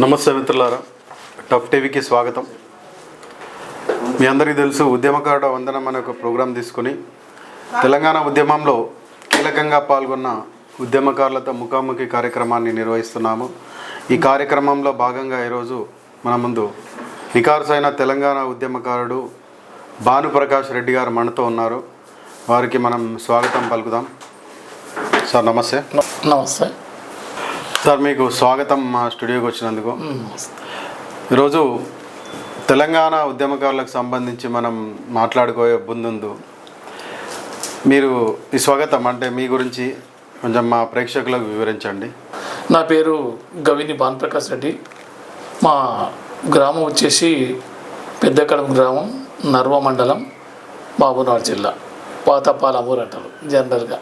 నమస్తే మిత్రులారా. టఫ్ టీవీకి స్వాగతం. మీ అందరికీ తెలుసు ఉద్యమకారుడ వందనం అనే ఒక ప్రోగ్రాం తీసుకుని తెలంగాణ ఉద్యమంలో కీలకంగా పాల్గొన్న ఉద్యమకారులతో ముఖాముఖి కార్యక్రమాన్ని నిర్వహిస్తున్నాము. ఈ కార్యక్రమంలో భాగంగా ఈరోజు మన ముందు నికారుసైన తెలంగాణ ఉద్యమకారుడు భానుప్రకాష్ రెడ్డి గారు మనతో ఉన్నారు. వారికి మనం స్వాగతం పలుకుదాం. సార్ నమస్తే. నమస్తే. సార్ మీకు స్వాగతం మా స్టూడియోకి వచ్చినందుకు. ఈరోజు తెలంగాణ ఉద్యమకారులకు సంబంధించి మనం మాట్లాడుకోయే బుందుందు. మీరు ఈ స్వాగతం అంటే మీ గురించి కొంచెం మా ప్రేక్షకులకు వివరించండి. నా పేరు గవిని భానుప్రకాష్ రెడ్డి. మా గ్రామం వచ్చేసి పెద్దకడం గ్రామం నర్వ మండలం బాబునాడు జిల్లా. పాతపాలమూరు అంటారు జనరల్గా.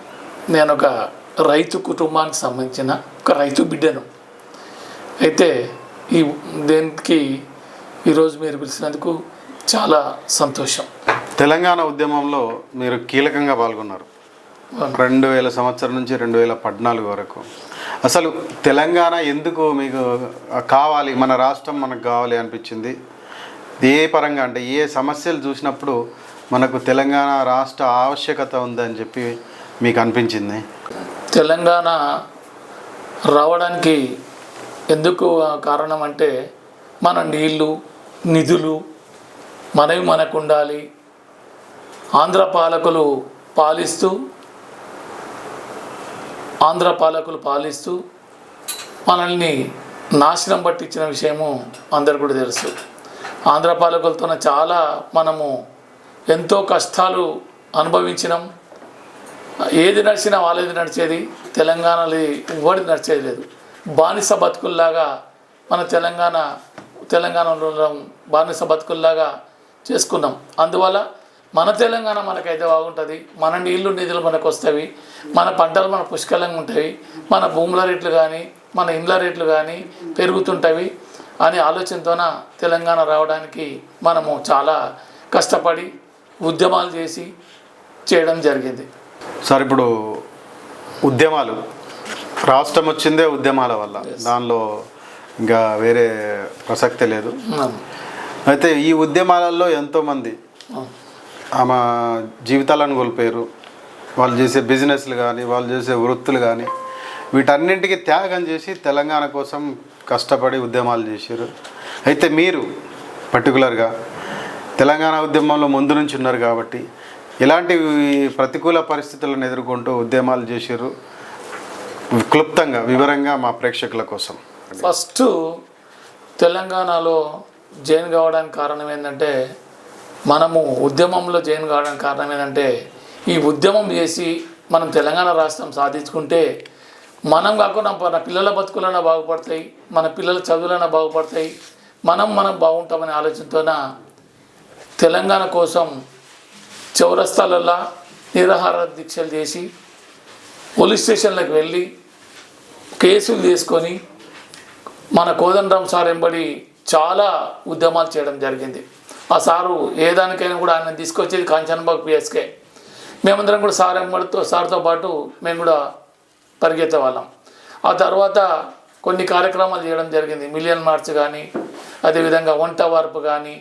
నేను ఒక రైతు కుటుంబానికి సంబంధించిన ఒక రైతు బిడ్డను. అయితే ఈ దేనికి ఈరోజు మీరు పిలిచినందుకు చాలా సంతోషం. తెలంగాణ ఉద్యమంలో మీరు కీలకంగా పాల్గొన్నారు. రెండు వేల సంవత్సరం నుంచి రెండు వేల పద్నాలుగు వరకు. అసలు తెలంగాణ ఎందుకు మీకు కావాలి మన రాష్ట్రం మనకు కావాలి అనిపించింది? ఏ పరంగా అంటే ఏ సమస్యలు చూసినప్పుడు మనకు తెలంగాణ రాష్ట్ర ఆవశ్యకత ఉందని చెప్పి మీకు అనిపించింది తెలంగాణ రావడానికి ఎందుకు కారణం అంటే మన నీళ్ళు నిధులు మనవి మనకు ఉండాలి ఆంధ్ర పాలకులు పాలిస్తూ ఆంధ్ర పాలకులు పాలిస్తూ మనల్ని నాశనం పట్టించిన విషయము అందరు కూడా తెలుసు. ఆంధ్ర పాలకులతో చాలా మనము ఎంతో కష్టాలు అనుభవించినాం. ఏది నడిచినా వాళ్ళది నడిచేది తెలంగాణలో ఎవరిది నడిచేది లేదు. బానిస బతుకుల్లాగా మన తెలంగాణ తెలంగాణలో బానిస బతుకుల్లాగా చేసుకున్నాం. అందువల్ల మన తెలంగాణ మనకైతే బాగుంటుంది. మన నీళ్ళు నిధులు మనకు వస్తాయి మన పంటలు మన పుష్కలంగా ఉంటాయి మన భూముల రేట్లు కానీ మన ఇండ్ల రేట్లు కానీ పెరుగుతుంటవి అనే ఆలోచనతోన తెలంగాణ రావడానికి మనము చాలా కష్టపడి ఉద్యమాలు చేసి చేయడం జరిగింది. సార్ ఇప్పుడు ఉద్యమాలు. రాష్ట్రం వచ్చిందే ఉద్యమాల వల్ల. దానిలో ఇంకా వేరే ప్రసక్తే లేదు. అయితే ఈ ఉద్యమాలలో ఎంతోమంది. ఆమె జీవితాలను కోల్పోయారు. వాళ్ళు చేసే బిజినెస్లు కానీ వాళ్ళు చేసే వృత్తులు కానీ వీటన్నింటికి త్యాగం చేసి తెలంగాణ కోసం కష్టపడి ఉద్యమాలు చేశారు. అయితే మీరు పర్టికులర్గా తెలంగాణ ఉద్యమంలో ముందు నుంచి ఉన్నారు కాబట్టి ఎలాంటి ప్రతికూల పరిస్థితులను ఎదుర్కొంటూ ఉద్యమాలు చేశారు. క్లుప్తంగా వివరంగా మా ప్రేక్షకుల కోసం. ఫస్ట్ తెలంగాణలో జైన్ కావడానికి కారణం ఏంటంటే మనము ఉద్యమంలో జైన్ కావడానికి కారణం ఏంటంటే ఈ ఉద్యమం చేసి మనం తెలంగాణ రాష్ట్రం సాధించుకుంటే మనం కాకుండా మన పిల్లల బతుకులైనా బాగుపడతాయి మన పిల్లల చదువులైనా బాగుపడతాయి మనం మనం బాగుంటామనే ఆలోచనతోన తెలంగాణ కోసం చౌరస్తాలల్లో నిరాహార దీక్షలు చేసి పోలీస్ స్టేషన్లకు వెళ్ళి కేసులు తీసుకొని మన కోదండరామ్ సార్ వెంబడి చాలా ఉద్యమాలు చేయడం జరిగింది. ఆ సారు ఏ దానికైనా కూడా ఆయన తీసుకొచ్చేది కాంచన్బాగ్ పిఎస్కే. మేమందరం కూడా సార్ వెంబడితో సార్తో పాటు మేము కూడా పరిగెత్తే వాళ్ళం. ఆ తర్వాత కొన్ని కార్యక్రమాలు చేయడం జరిగింది. మిలియన్ మార్చ్ కానీ అదేవిధంగా వంట వార్పు కానీ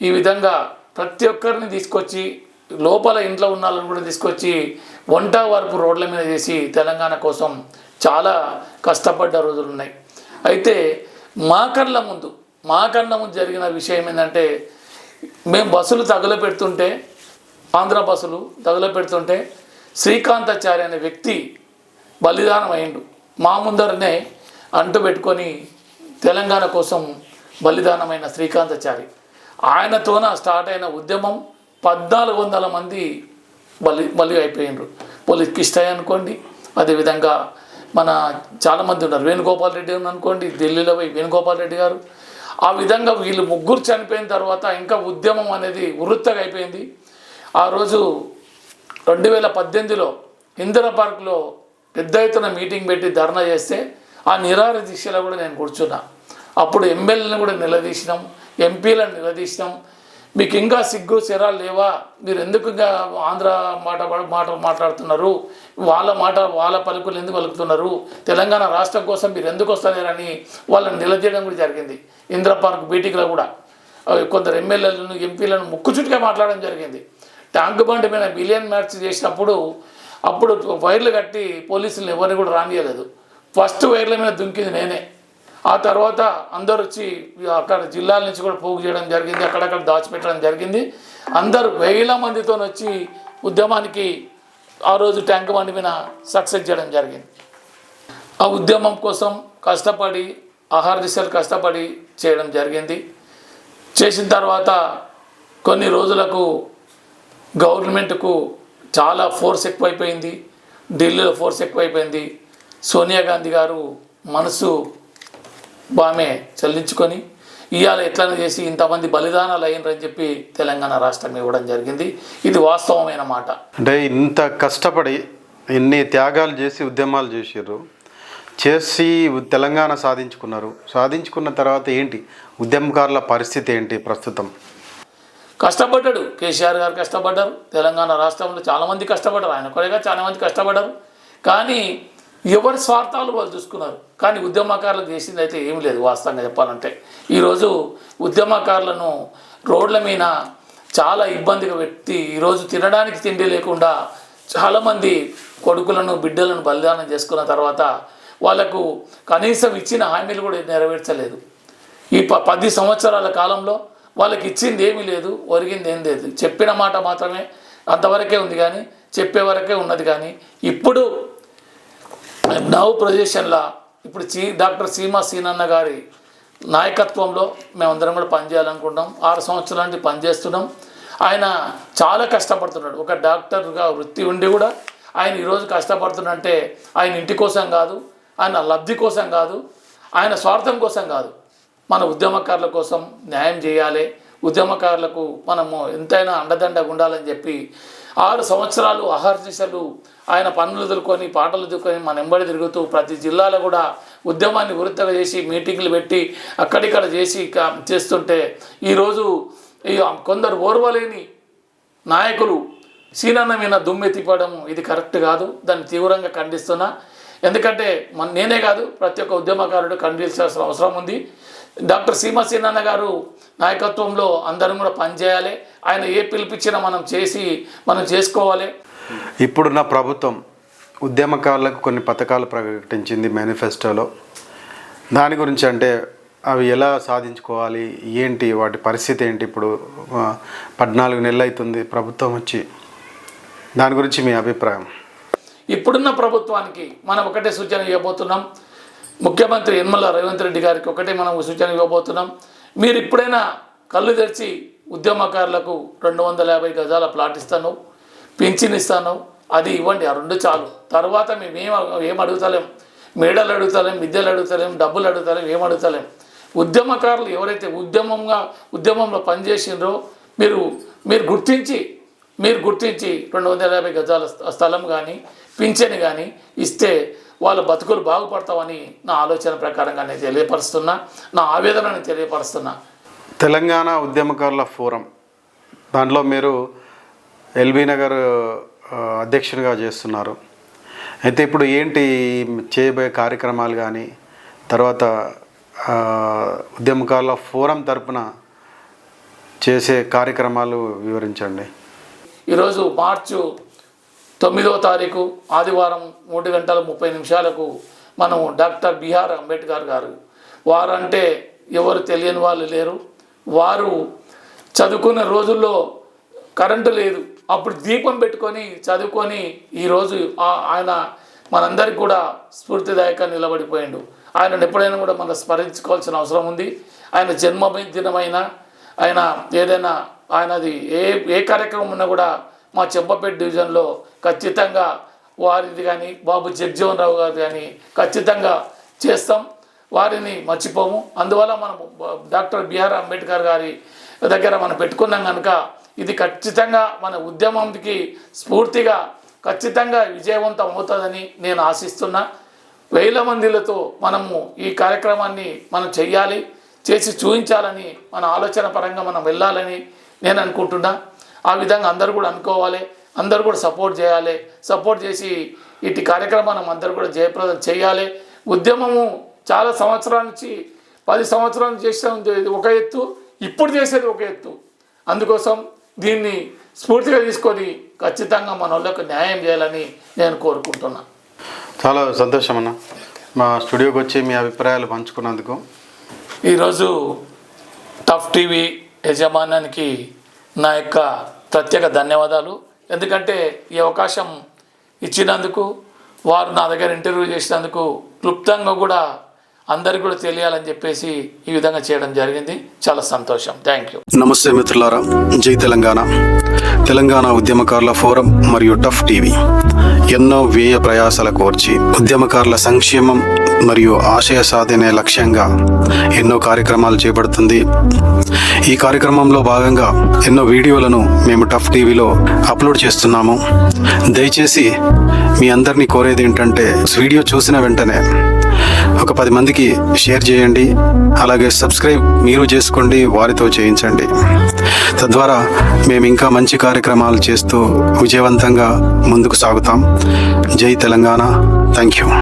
ఈ విధంగా ప్రతి ఒక్కరిని తీసుకొచ్చి లోపల ఇంట్లో ఉన్న వాళ్ళని కూడా తీసుకొచ్చి వంట వరపు రోడ్ల మీద చేసి తెలంగాణ కోసం చాలా కష్టపడ్డ రోజులు ఉన్నాయి. అయితే మా కళ్ళ ముందు మా కళ్ళ ముందు జరిగిన విషయం ఏంటంటే మేము బస్సులు తగులపెడుతుంటే ఆంధ్ర బస్సులు తగులపెడుతుంటే శ్రీకాంతాచారి అనే వ్యక్తి బలిదానం అయిండు. మా ముందరనే అంటు పెట్టుకొని తెలంగాణ కోసం బలిదానమైన శ్రీకాంతాచారి. ఆయనతోన స్టార్ట్ అయిన ఉద్యమం పద్నాలుగు వందల మంది బలి బలి అయిపోయినారు పోలీస్ కిష్టయ్య అనుకోండి అదేవిధంగా మన చాలామంది ఉన్నారు. వేణుగోపాల్ రెడ్డి అని అనుకోండి ఢిల్లీలో పోయి వేణుగోపాల్ రెడ్డి గారు. ఆ విధంగా వీళ్ళు ముగ్గురు చనిపోయిన తర్వాత ఇంకా ఉద్యమం అనేది వృత్తగా అయిపోయింది. ఆ రోజు రెండు వేల పద్దెనిమిదిలో ఇందిరా పార్క్లో పెద్ద ఎత్తున మీటింగ్ పెట్టి ధర్నా చేస్తే ఆ నిరాహార దీక్షలో కూడా నేను కూర్చున్నా. అప్పుడు ఎమ్మెల్యేలను కూడా నిలదీసినాం ఎంపీలను నిలదీసినాం. మీకు ఇంకా సిగ్గు సిరాలు లేవా? మీరు ఎందుకు ఇంకా ఆంధ్ర మాట మాట మాట్లాడుతున్నారు? వాళ్ళ మాట వాళ్ళ పలుకులు ఎందుకు పలుకుతున్నారు? తెలంగాణ రాష్ట్రం కోసం మీరు ఎందుకు వస్తలేరని వాళ్ళని నిలదీయడం కూడా జరిగింది. ఇంద్రపార్క్ పార్క్ కూడా. కొందరు ఎమ్మెల్యేలను ఎంపీలను ముక్కు చుట్టుగా మాట్లాడడం జరిగింది. ట్యాంక్ బండ్ మీద బిలియన్ మ్యాచ్ చేసినప్పుడు అప్పుడు వైర్లు కట్టి పోలీసులు ఎవరిని కూడా రానియలేదు. ఫస్ట్ వైర్ల మీద దుంకింది నేనే. ఆ తర్వాత అందరు వచ్చి అక్కడ జిల్లాల నుంచి కూడా పోగు చేయడం జరిగింది అక్కడక్కడ దాచిపెట్టడం జరిగింది. అందరు వేల మందితో వచ్చి ఉద్యమానికి ఆ రోజు ట్యాంక్ బండి మీద సక్సెస్ చేయడం జరిగింది. ఆ ఉద్యమం కోసం కష్టపడి ఆహార దిశలు కష్టపడి చేయడం జరిగింది. చేసిన తర్వాత కొన్ని రోజులకు గవర్నమెంట్కు చాలా ఫోర్స్ ఎక్కువైపోయింది. ఢిల్లీలో ఫోర్స్ ఎక్కువైపోయింది. సోనియా గాంధీ గారు మనసు ఆమె చెల్లించుకొని ఇవాళ ఎట్లనే చేసి ఇంతమంది బలిదానాలు అయినరని చెప్పి తెలంగాణ రాష్ట్రం ఇవ్వడం జరిగింది. ఇది వాస్తవమైన మాట. అంటే ఇంత కష్టపడి ఎన్ని త్యాగాలు చేసి ఉద్యమాలు చేసారు చేసి తెలంగాణ సాధించుకున్నారు. సాధించుకున్న తర్వాత ఏంటి? ఉద్యమకారుల పరిస్థితి ఏంటి ప్రస్తుతం? కష్టపడ్డాడు. కేసీఆర్ గారు కష్టపడ్డారు. తెలంగాణ రాష్ట్రంలో చాలామంది కష్టపడ్డారు. ఆయన కొరగా చాలామంది కష్టపడ్డారు. కానీ ఎవరి స్వార్థాలు వాళ్ళు చూసుకున్నారు. కానీ ఉద్యమకారులకు చేసింది అయితే ఏం లేదు వాస్తవంగా చెప్పాలంటే. ఈరోజు ఉద్యమకారులను రోడ్ల మీద చాలా ఇబ్బందిగా పెట్టి ఈరోజు తినడానికి తిండి లేకుండా చాలామంది కొడుకులను బిడ్డలను బలిదానం చేసుకున్న తర్వాత వాళ్ళకు కనీసం ఇచ్చిన హామీలు కూడా నెరవేర్చలేదు. ఈ ప పది సంవత్సరాల కాలంలో వాళ్ళకి ఇచ్చింది ఏమీ లేదు ఒరిగింది ఏం లేదు. చెప్పిన మాట మాత్రమే అంతవరకే ఉంది కానీ చెప్పే వరకే ఉన్నది కానీ ఇప్పుడు నవ్ ప్రొజెషన్లో ఇప్పుడు చీ డాక్టర్ సీమా సీనన్న గారి నాయకత్వంలో మేమందరం కూడా పనిచేయాలనుకుంటున్నాం ఆరు సంవత్సరాల నుంచి పనిచేస్తున్నాం ఆయన చాలా కష్టపడుతున్నాడు. ఒక డాక్టర్గా వృత్తి ఉండి కూడా ఆయన ఈరోజు కష్టపడుతున్నంటే ఆయన ఇంటి కోసం కాదు ఆయన లబ్ధి కోసం కాదు ఆయన స్వార్థం కోసం కాదు. మన ఉద్యమకారుల కోసం న్యాయం చేయాలి. ఉద్యమకారులకు మనము ఎంతైనా అండదండగా ఉండాలని చెప్పి ఆరు సంవత్సరాలు అహర్నిశలు ఆయన పనులు ఎదుర్కొని పాటలు ఎదుర్కొని మన ఎంబడి తిరుగుతూ ప్రతి జిల్లాలో కూడా ఉద్యమాన్ని వృత్తిగా చేసి మీటింగ్లు పెట్టి అక్కడిక్కడ చేసి చేస్తుంటే ఈరోజు ఈ కొందరు ఓర్వలేని నాయకులు సీనన్న మీద దుమ్మెత్తిపడం ఇది కరెక్ట్ కాదు. దాన్ని తీవ్రంగా ఖండిస్తున్నా. ఎందుకంటే మన నేనే కాదు ప్రతి ఒక్క ఉద్యమకారుడు ఖండించాల్సిన అవసరం ఉంది. డాక్టర్ సీమ సీనన్న గారు నాయకత్వంలో అందరం కూడా పనిచేయాలి. ఆయన ఏ పిలిపించినా మనం చేసి మనం చేసుకోవాలి. ఇప్పుడున్న ప్రభుత్వం ఉద్యమకారులకు కొన్ని పథకాలు ప్రకటించింది మేనిఫెస్టోలో. దాని గురించి అంటే అవి ఎలా సాధించుకోవాలి? ఏంటి? వాటి పరిస్థితి ఏంటి? ఇప్పుడు పద్నాలుగు నెలలు అవుతుంది ప్రభుత్వం వచ్చి. దాని గురించి మీ అభిప్రాయం? ఇప్పుడున్న ప్రభుత్వానికి మనం ఒకటే సూచన ఇవ్వబోతున్నాం. ముఖ్యమంత్రి యనమల రేవంత్ రెడ్డి గారికి ఒకటే మనం సూచన ఇవ్వబోతున్నాం. మీరు ఇప్పుడైనా కళ్ళు తెరిచి ఉద్యమకారులకు రెండు వందల యాభై గజాల ప్లాట్ ఇస్తాను పింఛన్ ఇస్తాను అది ఇవ్వండి ఆ రెండు చాలు. తర్వాత మేమేం ఏం అడుగుతలేం. మేడలు అడుగుతలేం విద్యలు అడుగుతలేం డబ్బులు అడుగుతలేం ఏం అడుగుతలేం. ఉద్యమకారులు ఎవరైతే ఉద్యమంగా ఉద్యమంలో పనిచేసినారో మీరు మీరు గుర్తించి మీరు గుర్తించి రెండు వందల యాభై గజాల స్థలం కానీ పింఛన్ కానీ ఇస్తే వాళ్ళ బతుకులు బాగుపడతామని నా ఆలోచన ప్రకారంగా నేను తెలియపరుస్తున్నా నా ఆవేదనను తెలియపరుస్తున్నా. తెలంగాణ ఉద్యమకారుల ఫోరం. దాంట్లో మీరు ఎల్బీ నగర్ అధ్యక్షునిగా చేస్తున్నారు. అయితే ఇప్పుడు ఏంటి చేయబోయే కార్యక్రమాలు కానీ తర్వాత ఉద్యమకారుల ఫోరం తరపున చేసే కార్యక్రమాలు వివరించండి. ఈరోజు మార్చు తొమ్మిదవ తారీఖు ఆదివారం మూడు గంటల ముప్పై నిమిషాలకు మనం డాక్టర్ బిఆర్ అంబేద్కర్ గారు. వారంటే ఎవరు తెలియని వాళ్ళు లేరు. వారు చదువుకున్న రోజుల్లో కరెంటు లేదు. అప్పుడు దీపం పెట్టుకొని చదువుకొని ఈరోజు ఆ- ఆయన మనందరికి కూడా స్ఫూర్తిదాయకంగా నిలబడిపోయాడు. ఆయనను ఎప్పుడైనా కూడా మనం స్మరించుకోవాల్సిన అవసరం ఉంది. ఆయన జన్మ దినమైనా ఆయన ఏదైనా ఆయనది ఏ ఏ కార్యక్రమం ఉన్నా కూడా మా చెంపపేట డివిజన్లో ఖచ్చితంగా వారిది కానీ బాబు జగ్జీవన్ రావు గారు కానీ ఖచ్చితంగా చేస్తాం. వారిని మర్చిపోము. అందువల్ల మనం డాక్టర్ బిఆర్ అంబేద్కర్ గారి దగ్గర మనం పెట్టుకున్నాం కనుక ఇది ఖచ్చితంగా మన ఉద్యమంకి స్ఫూర్తిగా ఖచ్చితంగా విజయవంతం అవుతుందని నేను ఆశిస్తున్నా. వేల మందిలతో మనము ఈ కార్యక్రమాన్ని మనం చెయ్యాలి. చేసి చూపించాలని మన ఆలోచన పరంగా మనం వెళ్ళాలని నేను అనుకుంటున్నా. ఆ విధంగా అందరూ కూడా అనుకోవాలి అందరూ కూడా సపోర్ట్ చేయాలి. సపోర్ట్ చేసి ఇటు కార్యక్రమాన్ని అందరూ కూడా జయప్రదం చేయాలి. ఉద్యమము చాలా సంవత్సరాల నుంచి పది సంవత్సరాల నుంచి చేసేది ఒక ఎత్తు ఇప్పుడు చేసేది ఒక ఎత్తు. అందుకోసం దీన్ని స్ఫూర్తిగా తీసుకొని ఖచ్చితంగా మన వాళ్ళకు న్యాయం చేయాలని నేను కోరుకుంటున్నా. చాలా సంతోషం అన్న. మా స్టూడియోకి వచ్చి మీ అభిప్రాయాలు పంచుకున్నందుకు ఈరోజు టఫ్ టీవీ యజమానానికి నా యొక్క ప్రత్యేక ధన్యవాదాలు. ఎందుకంటే ఈ అవకాశం ఇచ్చినందుకు వారు నా దగ్గర ఇంటర్వ్యూ చేసినందుకు క్లుప్తంగా కూడా అందరికి కూడా తెలియాలని చెప్పేసి ఈ విధంగా చేయడం జరిగింది. చాలా సంతోషం. థ్యాంక్ యూ నమస్తే మిత్రులారా. జై తెలంగాణ. తెలంగాణ ఉద్యమకారుల ఫోరం మరియు టఫ్ టీవీ. ఎన్నో వ్యయ ప్రయాసాల కోర్చి ఉద్యమకారుల సంక్షేమం మరియు ఆశయ సాధనే లక్ష్యంగా ఎన్నో కార్యక్రమాలు చేపడుతుంది. ఈ కార్యక్రమంలో భాగంగా ఎన్నో వీడియోలను మేము టఫ్ టీవీలో అప్లోడ్ చేస్తున్నాము. దయచేసి మీ అందరినీ కోరేది ఏంటంటే వీడియో చూసిన వెంటనే ఒక పది మందికి షేర్ చేయండి. అలాగే సబ్స్క్రైబ్ మీరు చేసుకోండి వారితో చేయించండి. తద్వారా మేము ఇంకా మంచి కార్యక్రమాలు చేస్తూ విజయవంతంగా ముందుకు సాగుతాం. జై తెలంగాణ. Thank you